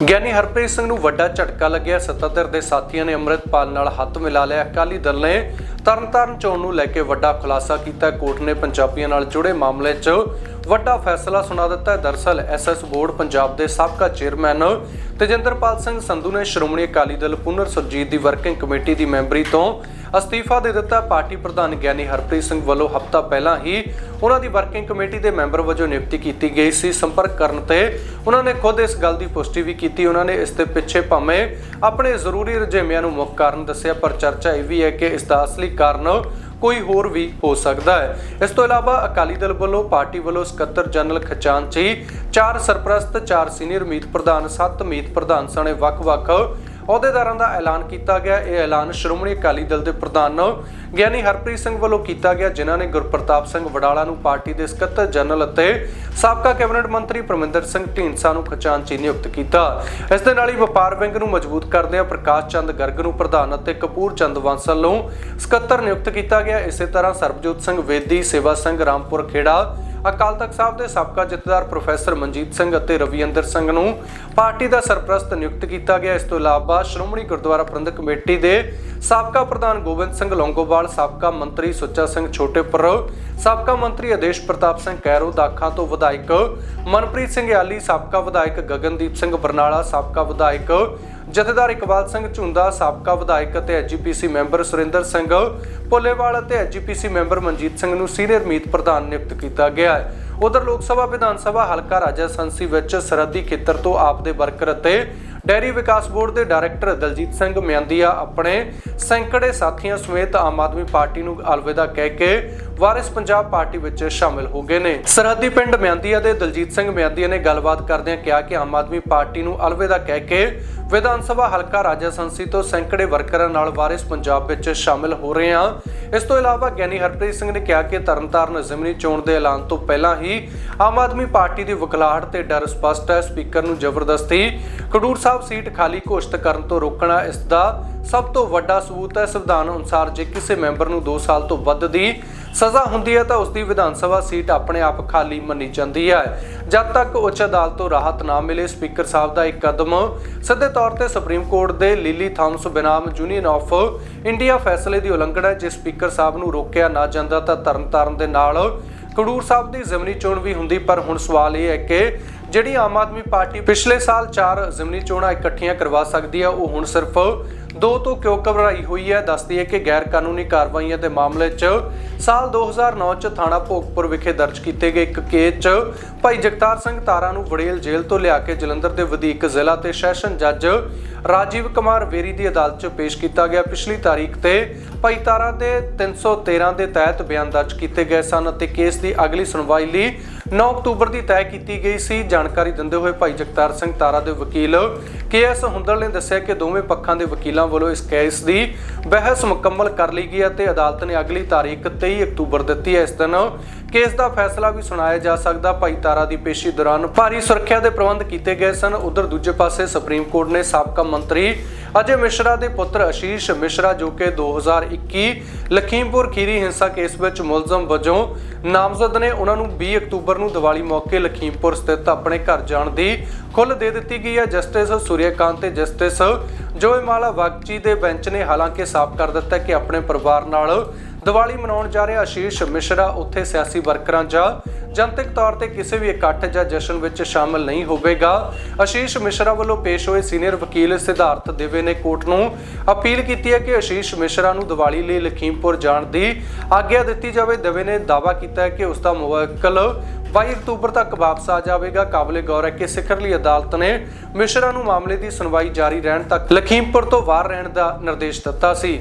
ਗਿਆਨੀ ਹਰਪ੍ਰੀਤ ਸਿੰਘ ਨੂੰ ਵੱਡਾ ਝਟਕਾ ਲੱਗਿਆ। ਸੱਤਾਧਿਰ ਦੇ ਸਾਥੀਆਂ ਨੇ ਅੰਮ੍ਰਿਤਪਾਲ ਨਾਲ ਹੱਥ ਮਿਲਾ ਲਿਆ। ਅਕਾਲੀ ਦਲ ਨੇ ਤਰਨਤਾਰਨ ਚੋਣ ਨੂੰ ਲੈ ਕੇ ਵੱਡਾ ਖੁਲਾਸਾ ਕੀਤਾ। ਕੋਰਟ ਨੇ ਪੰਜਾਬੀਆਂ ਨਾਲ ਜੁੜੇ ਮਾਮਲੇ 'ਚ ਵੱਡਾ ਫੈਸਲਾ ਸੁਣਾ ਦਿੱਤਾ ਹੈ। ਦਰਸਲ ਐਸਐਸ ਬੋਰਡ ਪੰਜਾਬ ਦੇ ਸਾਬਕਾ ਚੇਅਰਮੈਨ ਤੇਜਿੰਦਰਪਾਲ ਸਿੰਘ ਸੰਧੂ ਨੇ ਸ਼੍ਰੋਮਣੀ ਅਕਾਲੀ ਦਲ ਪੁਨਰ ਸੁਰਜੀਤ ਦੀ ਵਰਕਿੰਗ ਕਮੇਟੀ ਦੀ ਮੈਂਬਰੀ ਤੋਂ ਅਸਤੀਫਾ ਦੇ ਦਿੱਤਾ। ਪਾਰਟੀ ਪ੍ਰਧਾਨ ਗਿਆਨੀ ਹਰਪ੍ਰੀਤ ਸਿੰਘ ਵੱਲੋਂ ਹਫ਼ਤਾ ਪਹਿਲਾਂ ਹੀ ਉਹਨਾਂ ਦੀ ਵਰਕਿੰਗ ਕਮੇਟੀ ਦੇ ਮੈਂਬਰ ਵਜੋਂ ਨਿਯੁਕਤੀ ਕੀਤੀ ਗਈ ਸੀ। ਸੰਪਰਕ ਕਰਨ ਤੇ ਉਹਨਾਂ ਨੇ ਖੁਦ ਇਸ ਗੱਲ ਦੀ ਪੁਸ਼ਟੀ ਵੀ ਕੀਤੀ। ਉਹਨਾਂ ਨੇ ਇਸ ਦੇ ਪਿੱਛੇ ਭਾਵੇਂ ਆਪਣੇ ਜ਼ਰੂਰੀ ਰੁਝੇਵਿਆਂ ਨੂੰ ਮੁੱਖ ਕਾਰਨ ਦੱਸਿਆ, ਪਰ ਚਰਚਾ ਇਹ ਵੀ ਹੈ ਕਿ ਇਸ ਦਾ ਅਸਲੀ ਕਾਰਨ ਕੋਈ ਹੋਰ ਵੀ ਹੋ ਸਕਦਾ ਹੈ। ਇਸ ਤੋਂ ਇਲਾਵਾ ਅਕਾਲੀ ਦਲ ਵੱਲੋਂ ਪਾਰਟੀ ਵੱਲੋਂ ਸਕੱਤਰ ਜਨਰਲ ਖਜ਼ਾਨਚੀ ਚਾਰ ਸਰਪ੍ਰਸਤ, ਚਾਰ ਸੀਨੀਅਰ ਮੀਤ ਪ੍ਰਧਾਨ, ਸੱਤ ਮੀਤ ਪ੍ਰਧਾਨ ਸਣੇ ਵੱਖ-ਵੱਖ ਅਹੁਦੇਦਾਰਾਂ ਦਾ ਐਲਾਨ ਕੀਤਾ ਗਿਆ। ਇਹ ਐਲਾਨ ਸ਼੍ਰੋਮਣੀ ਅਕਾਲੀ ਦਲ ਦੇ ਪ੍ਰਧਾਨ ਗਿਆਨੀ ਹਰਪ੍ਰੀਤ ਸਿੰਘ ਵੱਲੋਂ ਕੀਤਾ ਗਿਆ, ਜਿਨ੍ਹਾਂ ਨੇ ਗੁਰਪ੍ਰਤਾਪ ਸਿੰਘ ਵਡਾਲਾ ਨੂੰ ਪਾਰਟੀ ਦੇ ਸਕੱਤਰ ਜਨਰਲ ਅਤੇ ਸਾਬਕਾ ਕੈਬਨਿਟ ਮੰਤਰੀ ਪਰਮਿੰਦਰ ਸਿੰਘ ਢੀਂਡਸਾ ਨੂੰ ਖਜ਼ਾਨਚੀ ਨਿਯੁਕਤ ਕੀਤਾ। ਇਸ ਦੇ ਨਾਲ ਹੀ ਵਪਾਰ ਵਿੰਗ ਨੂੰ ਮਜ਼ਬੂਤ ਕਰਦਿਆਂ ਪ੍ਰਕਾਸ਼ ਚੰਦ ਗਰਗ ਨੂੰ ਪ੍ਰਧਾਨ ਅਤੇ ਕਪੂਰ ਚੰਦ ਬਾਂਸਲ ਨੂੰ ਸਕੱਤਰ ਨਿਯੁਕਤ ਕੀਤਾ ਗਿਆ। ਇਸੇ ਤਰ੍ਹਾਂ ਸਰਬਜੋਤ ਸਿੰਘ ਵੇਦੀ, ਸੇਵਾ ਸਿੰਘ, ਰਾਮਪੁਰ ਖੇੜਾ ਅਕਾਲ ਤਖਤ ਸਾਹਿਬ ਦੇ ਸਾਬਕਾ ਜਥੇਦਾਰ ਪ੍ਰੋਫੈਸਰ ਮਨਜੀਤ ਸਿੰਘ ਅਤੇ ਰਵਿੰਦਰ ਸਿੰਘ ਨੂੰ ਪਾਰਟੀ ਦਾ ਸਰਪ੍ਰਸਤ ਨਿਯੁਕਤ ਕੀਤਾ ਗਿਆ। ਇਸ ਤੋਂ ਇਲਾਵਾ ਸ਼੍ਰੋਮਣੀ ਗੁਰਦੁਆਰਾ ਪ੍ਰਬੰਧਕ ਕਮੇਟੀ ਦੇ ਸਾਬਕਾ ਪ੍ਰਧਾਨ ਗੋਬਿੰਦ ਸਿੰਘ ਲੌਂਗੋਵਾਲ, ਸਾਬਕਾ ਮੰਤਰੀ ਸੁੱਚਾ ਸਿੰਘ ਛੋਟੇਪੁਰ, ਸਾਬਕਾ ਮੰਤਰੀ ਆਦੇਸ਼ ਪ੍ਰਤਾਪ ਸਿੰਘ ਕੈਰੋ, ਦਾਖਾਂ ਤੋਂ ਵਿਧਾਇਕ ਮਨਪ੍ਰੀਤ ਸਿੰਘ ਯਾਲੀ, ਸਾਬਕਾ ਵਿਧਾਇਕ ਗਗਨਦੀਪ ਸਿੰਘ ਬਰਨਾਲਾ, ਸਾਬਕਾ ਵਿਧਾਇਕ ਜਥੇਦਾਰ ਇਕਬਾਲ ਸਿੰਘ ਝੁੰਦਾ, ਸਾਬਕਾ ਵਿਧਾਇਕ ਅਤੇ ਐਜੀਪੀਸੀ ਮੈਂਬਰ ਸੁਰਿੰਦਰ ਸਿੰਘ, ਭੋਲੇਵਾਲ ਅਤੇ ਐਜੀਪੀਸੀ ਮੈਂਬਰ ਮਨਜੀਤ ਸਿੰਘ ਨੂੰ ਸੀਨੀਅਰ ਮੀਤ ਪ੍ਰਧਾਨ ਨਿਯੁਕਤ ਕੀਤਾ ਗਿਆ ਹੈ। ਉਧਰ ਲੋਕ ਸਭਾ, ਵਿਧਾਨ ਸਭਾ, ਹਲਕਾ ਰਾਜਾ ਸੰਸੀ ਵਿੱਚ ਸਰਹੱਦੀ ਖੇਤਰ ਤੋਂ ਆਪ ਦੇ ਵਰਕਰ ਅਤੇ ਡੈਰੀ ਵਿਕਾਸ ਬੋਰਡ ਦੇ ਡਾਇਰੈਕਟਰ ਦਲਜੀਤ ਸਿੰਘ ਮਿਆਂਦੀਆ ਆਪਣੇ ਸੈਂਕੜੇ ਸਾਥੀਆਂ ਸਮੇਤ ਆਮ ਆਦਮੀ ਪਾਰਟੀ ਨੂੰ ਅਲਵਿਦਾ ਕਹਿ ਕੇ ਵਾਰਿਸ ਪੰਜਾਬ ਪਾਰਟੀ ਵਿੱਚ ਸ਼ਾਮਿਲ ਹੋ ਗਏ ਨੇ। ਸਰਹੱਦੀ ਪਿੰਡ ਮਿਆਂਦੀਆ ਦੇ ਦਲਜੀਤ ਸਿੰਘ ਮਿਆਂਦੀਆ ਨੇ ਗੱਲਬਾਤ ਕਰਦਿਆਂ ਕਿਹਾ ਕਿ ਆਮ ਆਦਮੀ ਪਾਰਟੀ ਨੂੰ ਅਲਵਿਦਾ ਕਹਿ ਕੇ ਵਿਧਾਨ ਸਭਾ ਹਲਕਾ ਰਾਜਾ ਸੰਸੀ ਤੋਂ ਸੈਂਕੜੇ ਵਰਕਰਾਂ ਨਾਲ ਵਾਰਿਸ ਪੰਜਾਬ ਵਿੱਚ ਸ਼ਾਮਿਲ ਹੋ ਰਹੇ ਹਾਂ। ਇਸ ਤੋਂ ਇਲਾਵਾ ਗਿਆਨੀ ਹਰਪ੍ਰੀਤ ਸਿੰਘ ਨੇ ਕਿਹਾ ਕਿ ਤਰਨਤਾਰਨ ਜ਼ਿਮਨੀ ਚੋਣ ਦੇ ਐਲਾਨ ਤੋਂ ਪਹਿਲਾਂ ਹੀ ਆਮ ਆਦਮੀ ਪਾਰਟੀ ਦੀ ਵਕਲਾਹਟ ਤੇ ਡਰ ਸਪਸ਼ਟ ਹੈ। ਸਪੀਕਰ ਨੂੰ ਜ਼ਬਰਦਸਤੀ ਖਡੂਰ ਸਾਹਿਬ ਸੀਟ ਖਾਲੀ ਘੋਸ਼ਿਤ ਕਰਨ ਤੋਂ ਰੋਕਣਾ ਇਸ ਦਾ ਸਭ ਤੋਂ ਵੱਡਾ ਸਬੂਤ ਹੈ। ਸੰਵਿਧਾਨ ਅਨੁਸਾਰ ਜੇ ਕਿਸੇ ਮੈਂਬਰ ਨੂੰ 2 ਸਾਲ ਤੋਂ ਵੱਧ ਦੀ ਸਜ਼ਾ ਹੁੰਦੀ ਹੈ ਤਾਂ ਉਸ ਦੀ ਵਿਧਾਨ ਸਭਾ ਸੀਟ ਆਪਣੇ ਆਪ ਖਾਲੀ ਮੰਨੀ ਜਾਂਦੀ ਹੈ। ਜਦ ਤੱਕ ਉੱਚ ਅਦਾਲਤ ਤੋਂ ਰਾਹਤ ਨਾ ਮਿਲੇ, ਸਪੀਕਰ ਸਾਹਿਬ ਦਾ ਇੱਕ ਕਦਮ ਸਿੱਧੇ ਤੌਰ ਤੇ ਸੁਪਰੀਮ ਕੋਰਟ ਦੇ ਲੀਲੀ ਥਾਮਸ ਬਿਨਾਮ ਯੂਨੀਅਨ ਆਫ ਇੰਡੀਆ ਫੈਸਲੇ ਦੀ ਉਲੰਘਣਾ ਹੈ। ਜੇ ਸਪੀਕਰ ਸਾਹਿਬ ਨੂੰ ਰੋਕਿਆ ਨਾ ਜਾਂਦਾ ਤਾਂ ਤਰਨਤਾਰਨ ਦੇ ਨਾਲ ਖਡੂਰ ਸਾਹਿਬ ਦੀ ਜ਼ਿਮਨੀ ਚੋਣ ਵੀ ਹੁੰਦੀ, ਪਰ ਹੁਣ ਸਵਾਲ ਇਹ ਹੈ ਕਿ ਜਿਹੜੀ ਆਮ ਆਦਮੀ ਪਾਰਟੀ ਪਿਛਲੇ ਸਾਲ ਚਾਰ ਜ਼ਿਮਨੀ ਚੋਣਾਂ ਇਕੱਠੀਆਂ ਕਰਵਾ ਸਕਦੀ ਹੈ ਉਹ ਹੁਣ ਸਿਰਫ ਦੋ ਤੋਂ ਕਿਉਂ ਘਬਰਾਈ ਹੋਈ ਹੈ, ਦੱਸਦੀ ਹੈ ਕਿ ਗੈਰ ਕਾਨੂੰਨੀ ਕਾਰਵਾਈਆਂ ਦੇ ਮਾਮਲੇ 'ਚ ਸਾਲ 2009 'ਚ ਥਾਣਾ ਭੋਗਪੁਰ ਵਿਖੇ ਦਰਜ ਕੀਤੇ ਗਏ ਇੱਕ ਕੇਸ 'ਚ ਭਾਈ ਜਗਤਾਰ ਸਿੰਘ ਤਾਰਾ ਨੂੰ ਵੜੇਲ ਜੇਲ੍ਹ ਤੋਂ ਲਿਆ ਕੇ ਜਲੰਧਰ ਦੇ ਵਧੀਕ ਜ਼ਿਲ੍ਹਾ ਤੇ ਸੈਸ਼ਨ ਜੱਜ ਰਾਜੀਵ ਕੁਮਾਰ ਵੇਰੀ ਦੀ ਅਦਾਲਤ 'ਚ ਪੇਸ਼ ਕੀਤਾ ਗਿਆ। ਪਿਛਲੀ ਤਾਰੀਖ ਤੇ ਭਾਈ ਤਾਰਾ ਦੇ 313 ਦੇ ਤਹਿਤ ਬਿਆਨ ਦਰਜ ਕੀਤੇ ਗਏ ਸਨ ਅਤੇ ਕੇਸ ਦੀ ਅਗਲੀ ਸੁਣਵਾਈ ਲਈ 9 ਅਕਤੂਬਰ ਦੀ ਤੈਅ ਕੀਤੀ ਗਈ ਸੀ। ਜਾਣਕਾਰੀ ਦਿੰਦੇ ਹੋਏ ਭਾਈ ਜਗਤਾਰ ਸਿੰਘ ਤਾਰਾ ਦੇ ਵਕੀਲ ਕੇਐਸ ਹੁੰਦਲ ਨੇ ਦੱਸਿਆ ਕਿ ਦੋਵੇਂ ਪੱਖਾਂ ਦੇ ਵਕੀਲਾਂ ਵੱਲੋਂ ਇਸ ਕੇਸ ਦੀ ਬਹਿਸ ਮੁਕੰਮਲ ਕਰ ਲਈ ਗਈ ਹੈ ਤੇ ਅਦਾਲਤ ਨੇ ਅਗਲੀ ਤਾਰੀਖ 23 ਅਕਤੂਬਰ ਦਿੱਤੀ ਹੈ। ਇਸ ਦਿਨ ਕੇਸ ਦਾ ਫੈਸਲਾ ਵੀ ਸੁਣਾਇਆ ਜਾ ਸਕਦਾ। ਭਾਈ ਤਾਰਾ ਦੀ ਪੇਸ਼ੀ ਦੌਰਾਨ ਭਾਰੀ ਸੁਰੱਖਿਆ ਦੇ ਪ੍ਰਬੰਧ ਕੀਤੇ ਗਏ ਸਨ। ਉਧਰ ਦੂਜੇ ਪਾਸੇ ਸੁਪਰੀਮ ਕੋਰਟ ਨੇ ਸਾਬਕਾ ਮੰਤਰੀ ਅਜੇ ਮਿਸ਼ਰਾ ਦੇ ਪੁੱਤਰ ਆਸ਼ੀਸ਼ ਮਿਸ਼ਰਾ, ਜੋ ਕਿ 2021 ਲਖੀਮਪੁਰ ਖੀਰੀ ਹਿੰਸਾ ਕੇਸ ਵਿੱਚ ਮੁਲਜ਼ਮ ਵਜੋਂ ਨਾਮਜ਼ਦ ਨੇ, ਉਹਨਾਂ ਨੂੰ 20 ਅਕਤੂਬਰ ਨੂੰ ਦੀਵਾਲੀ ਮੌਕੇ ਲਖੀਮਪੁਰ ਸਥਿਤ ਆਪਣੇ ਘਰ ਜਾਣ ਦੀ ਖੁੱਲ੍ਹ ਦੇ ਦਿੱਤੀ ਗਈ ਹੈ। ਜਸਟਿਸ ਸੂਰਿਆਕਾਂਤ ਤੇ ਜਸਟਿਸ ਜੋਇਮਾਲਾ ਵਕਚੀ ਦੇ ਬੈਂਚ ਨੇ ਹਾਲਾਂਕਿ ਸਾਫ਼ ਕਰ ਦਿੱਤਾ ਕਿ ਆਪਣੇ ਪਰਿਵਾਰ ਨਾਲ ਦੀਵਾਲੀ ਮਨਾਉਣ ਜਾ ਰਿਹਾ ਅਸ਼ੀਸ਼ ਮਿਸ਼ਰਾ ਉੱਥੇ ਸਿਆਸੀ ਵਰਕਰਾਂ ਜਾਂ ਜਨਤਕ ਤੌਰ ਤੇ ਕਿਸੇ ਵੀ ਇਕੱਠ ਜਾਂ ਜਸ਼ਨ ਵਿੱਚ ਸ਼ਾਮਲ ਨਹੀਂ ਹੋਵੇਗਾ। ਆਸ਼ੀਸ਼ ਮਿਸ਼ਰਾ ਵੱਲੋਂ ਪੇਸ਼ ਹੋਏ ਸੀਨੀਅਰ ਵਕੀਲ ਸਿਧਾਰਥ ਦੇਵੇ ਨੇ ਕੋਰਟ ਨੂੰ ਅਪੀਲ ਕੀਤੀ ਹੈ ਕਿ ਆਸ਼ੀਸ਼ ਮਿਸ਼ਰਾ ਨੂੰ ਦੀਵਾਲੀ ਲਈ ਲਖੀਮਪੁਰ ਜਾਣ ਦੀ ਆਗਿਆ ਦਿੱਤੀ ਜਾਵੇ। ਦੇਵੇ ਨੇ ਦਾਅਵਾ ਕੀਤਾ ਹੈ ਕਿ ਉਸ ਦਾ ਮੁਵੱਕਲ 22 ਅਕਤੂਬਰ ਤੱਕ ਵਾਪਸ ਆ ਜਾਵੇਗਾ। ਕਾਬਲੇ ਗੌਰ ਹੈ ਕਿ ਸਿਖਰਲੀ ਅਦਾਲਤ ਨੇ ਮਿਸ਼ਰਾ ਨੂੰ ਮਾਮਲੇ ਦੀ ਸੁਣਵਾਈ ਜਾਰੀ ਰਹਿਣ ਤੱਕ ਲਖੀਮਪੁਰ ਤੋਂ ਬਾਹਰ ਰਹਿਣ ਦਾ ਨਿਰਦੇਸ਼ ਦਿੱਤਾ ਸੀ।